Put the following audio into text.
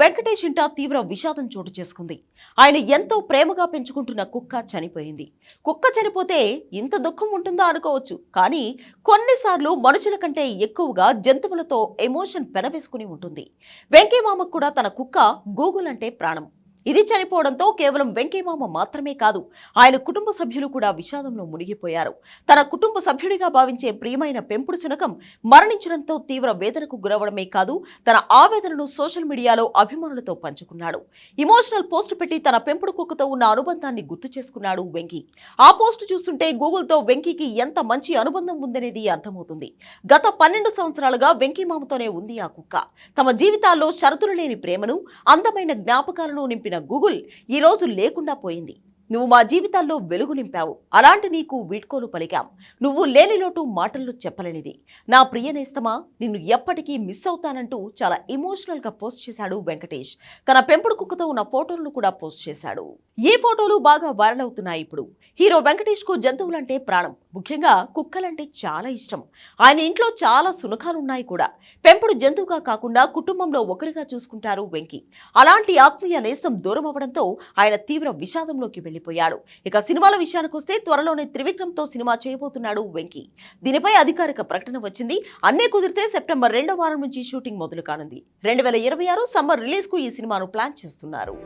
వెంకటేష్ ఇంట తీవ్ర విషాదం చోటు చేసుకుంది. ఆయన ఎంతో ప్రేమగా పెంచుకుంటున్న కుక్క చనిపోయింది. కుక్క చనిపోతే ఇంత దుఃఖం ఉంటుందా అనుకోవచ్చు కానీ కొన్నిసార్లు మనుషుల కంటే ఎక్కువగా జంతువులతో ఎమోషన్ పెనవేసుకుని ఉంటుంది. వెంకయ్యమామకు కూడా తన కుక్క గూగుల్ అంటే ప్రాణం. ఇది చనిపోవడంతో కేవలం వెంకయ్యమామ మాత్రమే కాదు ఆయన కుటుంబ సభ్యులు కూడా విషాదంలో మునిగిపోయారు. తన కుటుంబ సభ్యుడిగా భావించే ప్రియమైన పెంపుడు చునకం మరణించడంతో తీవ్ర వేదనకు గురవడమే కాదు తన ఆవేదనను సోషల్ మీడియాలో అభిమానులతో పంచుకున్నాడు. ఇమోషనల్ పోస్ట్ పెట్టి తన పెంపుడు కుక్కతో ఉన్న అనుబంధాన్ని గుర్తు చేసుకున్నాడు వెంకీ. ఆ పోస్ట్ చూస్తుంటే గూగుల్తో వెంకీకి ఎంత మంచి అనుబంధం ఉందనేది అర్థమవుతుంది. గత పన్నెండు సంవత్సరాలుగా వెంకీ మామతోనే ఉంది ఆ కుక్క. తమ జీవితాల్లో షరతులు లేని ప్రేమను అందమైన జ్ఞాపకాలను నింపి నింపిన గూగుల్ ఈ రోజు లేకుండా పోయింది. నువ్వు మా జీవితాల్లో వెలుగు నింపావు. అలాంటి నీకు వీడ్కోలు పలికాం. నువ్వు లేని లోటు మాటల్లో చెప్పలేనిది. నా ప్రియ నేస్తమా నిన్ను ఎప్పటికీ మిస్ అవుతానంటూ చాలా ఎమోషనల్గా పోస్ట్ చేశాడు వెంకటేష్. తన పెంపుడు కుక్కతో ఉన్న ఫోటోలను కూడా పోస్ట్ చేశాడు. ఈ ఫోటోలు బాగా వైరల్ అవుతున్నాయి ఇప్పుడు? హీరో వెంకటేష్కు జంతువులంటే ప్రాణం. ముఖ్యంగా కుక్కలంటే చాలా ఇష్టం. ఆయన ఇంట్లో చాలా సునకాలు ఉన్నాయి కూడా. పెంపుడు జంతువుగా కాకుండా కుటుంబంలో ఒకరిగా చూసుకుంటారు వెంకీ. అలాంటి ఆత్మీయ నేస్తం దూరం అవ్వడంతో ఆయన తీవ్ర విషాదంలోకి వెళ్ళిపోయాడు ఇక సినిమాల విషయానికి వస్తే త్వరలోనే త్రివిక్రమ్తో సినిమా చేయబోతున్నాడు వెంకీ. దీనిపై అధికారిక ప్రకటన వచ్చింది. అన్నీ కుదిరితే సెప్టెంబర్ రెండో వారం నుంచి షూటింగ్ మొదలు కానుంది రెండు వేల ఇరవై ఆరు సమ్మర్ రిలీజ్కు ఈ సినిమాను ప్లాన్ చేస్తున్నారు.